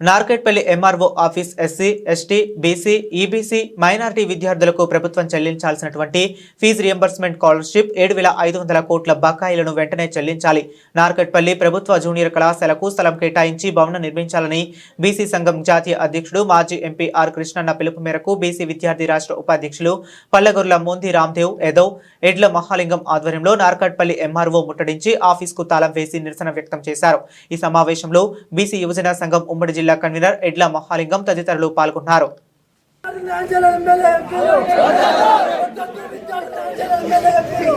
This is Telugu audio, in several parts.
Narketpally MRO office SC ST BC EBC minority విద్యార్థులకు ప్రభుత్వం చెల్లించాల్సినటువంటి ఫీజు రియంబర్స్మెంట్ స్కాలర్షిప్ ఏడు వేల ఐదు వందల కోట్ల బకాయిలను వెంటనే చెల్లించాలి. నార్కెట్పల్లి ప్రభుత్వ జూనియర్ కళాశాలకు స్థలం కేటాయించి భవనం నిర్మించాలని బీసీ సంఘం జాతీయ అధ్యక్షుడు మాజీ ఎంపీ ఆర్ కృష్ణన్న పిలుపు మేరకు బీసీ విద్యార్థి రాష్ట్ర ఉపాధ్యక్షులు పల్లగొర్ల మోంది రామ్దేవ్ యాదవ్ ఎడ్ల మహాలింగం ఆధ్వర్యంలో నార్కట్పల్లి ఎంఆర్ఓ ముట్టడించి ఆఫీస్కు తాళం వేసి నిరసన వ్యక్తం చేశారు. ఈ సమావేశంలో బీసీ యువజన సంఘం ఉమ్మడి జిల్లా కన్వీనర్ ఎడ్ల మహాలింగం తదితరులు పాల్గొన్నారు. ఆంజనేయ ఎమ్మెల్యే ఎంపీలు వద్దొద్దు విద్యార్థుల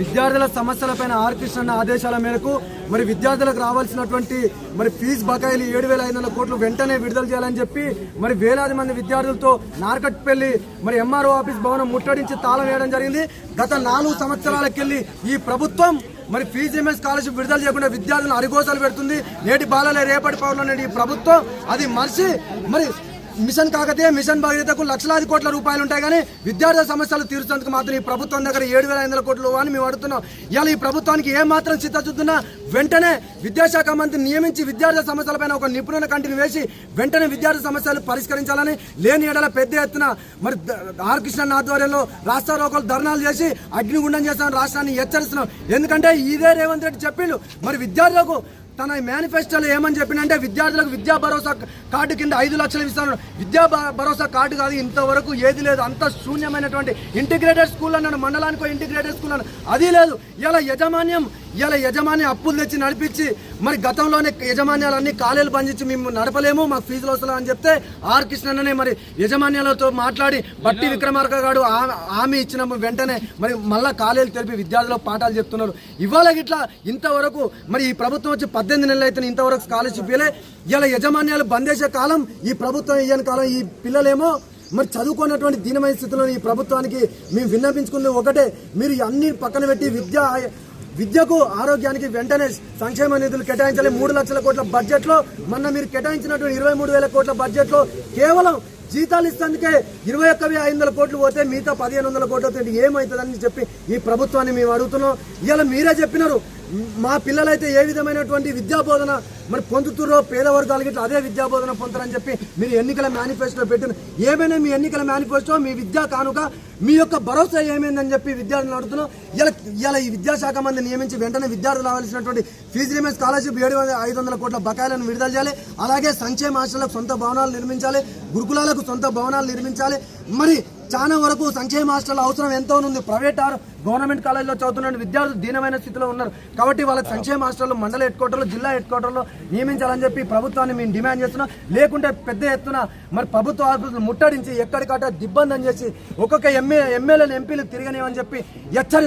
విద్యార్థుల సమస్యలపైన ఆర్ కృష్ణ ఆదేశాల మేరకు మరి విద్యార్థులకు రావాల్సినటువంటి మరి ఫీజు బకాయిలు ఏడు వేల ఐదు వందల కోట్లు వెంటనే విడుదల చేయాలని చెప్పి మరి వేలాది మంది విద్యార్థులతో నార్కట్పల్లి మరి ఎంఆర్ఓ ఆఫీస్ భవనం ముట్టడించి తాళం వేయడం జరిగింది. గత నాలుగు సంవత్సరాలకెళ్ళి ఈ ప్రభుత్వం మరి పీజీఎంఎస్ స్కాలర్షిప్ విడుదల చేయకుండా విద్యార్థులను అరిగోసలు పెడుతుంది. నేటి బాలలే రేపటి పౌరులు ఈ ప్రభుత్వం. అది మర్చి మరి మిషన్ కాకతీయ మిషన్ భగీరథకు లక్షలాది కోట్ల రూపాయలు ఉంటాయి కానీ విద్యార్థుల సమస్యలు తీర్చేందుకు మాత్రం ఈ ప్రభుత్వం దగ్గర ఏడు వేల ఐదు కోట్లు అని మేము అడుగుతున్నాం. ఇవాళ ఈ ప్రభుత్వానికి ఏ మాత్రం చిత్తశుద్దున్నా వెంటనే విద్యాశాఖ మంత్రి నియమించి విద్యార్థుల సమస్యలపైన ఒక నిపుణుల కంటిని వేసి వెంటనే విద్యార్థి సమస్యలు పరిష్కరించాలని లేని ఎడల పెద్ద ఎత్తున మరి ద- ఆర్ కృష్ణ ఆధ్వర్యంలో రాష్ట్ర రోకలు ధర్నాలు చేసి అగ్నిగుండం చేస్తామని రాష్ట్రాన్ని హెచ్చరిస్తున్నాం. ఎందుకంటే ఇదే రేవంత్ రెడ్డి చెప్పిండు. మరి విద్యార్థులకు తన మేనిఫెస్టోలో ఏమని చెప్పినంటే విద్యార్థులకు విద్యా భరోసా కార్డు కింద ఐదు లక్షలు ఇస్తాను. విద్యా భరోసా కార్డు కాదు ఇంతవరకు ఏది లేదు. అంత శూన్యమైనటువంటి ఇంటిగ్రేటెడ్ స్కూల్ అన్నాను మండలానికి ఇంటిగ్రేటెడ్ స్కూల్ అన్నాను అది లేదు. ఇలా యజమాన్యం ఇలా యజమాని అప్పులు తెచ్చి నడిపించి మరి గతంలోనే యజమాన్యాలన్నీ కాలేలు బంధించి మేము నడపలేము మాకు ఫీజులు వస్తలే అని చెప్తే ఆర్ కృష్ణనే మరి యజమాన్యాలతో మాట్లాడి బట్టి విక్రమార్క గారు ఆ- హామీ ఇచ్చిన వెంటనే మరి మళ్ళా కాలేలు తెలిపి విద్యార్థులకు పాఠాలు చెప్తున్నారు. ఇవాళ ఇట్లా ఇంతవరకు మరి ఈ ప్రభుత్వం వచ్చి పద్దెనిమిది నెలలు అయితే ఇంతవరకు స్కాలర్షిప్ ఇవ్వలే. ఇలా యజమాన్యాలు బంద్ చేసే కాలం ఈ ప్రభుత్వం ఇయ్యని కాలం ఈ పిల్లలేమో మరి చదువుకున్నటువంటి దీనమైన స్థితిలో ఈ ప్రభుత్వానికి మేము విన్నపించుకుంది ఒకటే. మీరు అన్ని పక్కన పెట్టి విద్య విద్యకు ఆరోగ్యానికి వెంటనే సంక్షేమ నిధులు కేటాయించాలి. మూడు లక్షల కోట్ల బడ్జెట్లో మొన్న మీరు కేటాయించినటువంటి ఇరవై మూడు వేల కోట్ల బడ్జెట్లో కేవలం జీతాలు ఇస్తేందుకే ఇరవై ఒక్క వెయ్యి ఐదు వందల కోట్లు పోతే మిగతా పదిహేను వందల కోట్లు అవుతుంది ఏమవుతుందని చెప్పి ఈ ప్రభుత్వాన్ని మేము అడుగుతున్నాం. ఇవాళ మీరే చెప్పినారు మా పిల్లలైతే ఏ విధమైనటువంటి విద్యా బోధన మరి పొందుతుర్రో పేద వర్గాలకి ఇట్లా అదే విద్యా బోధన పొందుతారని చెప్పి మీరు ఎన్నికల మేనిఫెస్టో పెట్టిన ఏమైనా మీ ఎన్నికల మేనిఫెస్టో మీ విద్యా కానుక మీ యొక్క భరోసా ఏమైందని చెప్పి విద్యార్థులు అడుగుతున్నాం. ఇలా ఇలా ఈ విద్యాశాఖ మంది నియమించి వెంటనే విద్యార్థులు రావాల్సినటువంటి ఫీజు రిమే స్కాలర్షిప్ ఏడు వందల ఐదు వందల కోట్ల బకాయిలను విడుదల చేయాలి. అలాగే సంక్షేమ ఆశలకు సొంత భవనాలు నిర్మించాలి. గురుకులాలకు సొంత భవనాలు నిర్మించాలి. మరి చాలా వరకు సంక్షేమ హాస్టల్ అవసరం ఎంతో ఉంది ప్రైవేట్ ఆర్ గవర్నమెంట్ కాలేజీలో చదువుతున్న విద్యార్థులు దీనమైన స్థితిలో ఉన్నారు. కాబట్టి వాళ్ళకి సంక్షేమ హాస్టల్లో మండల హెడ్ క్వార్టర్లో జిల్లా హెడ్ క్వార్టర్లో నియమించాలని చెప్పి ప్రభుత్వాన్ని మేము డిమాండ్ చేస్తున్నాం. లేకుంటే పెద్ద ఎత్తున మరి ప్రభుత్వ ఆఫీసులు ముట్టడించి ఎక్కడికట్ట దిబ్బందని చేసి ఒక్కొక్క ఎమ్మె ఎమ్మెల్యేలు ఎంపీలు తిరగనివని చెప్పి హెచ్చరి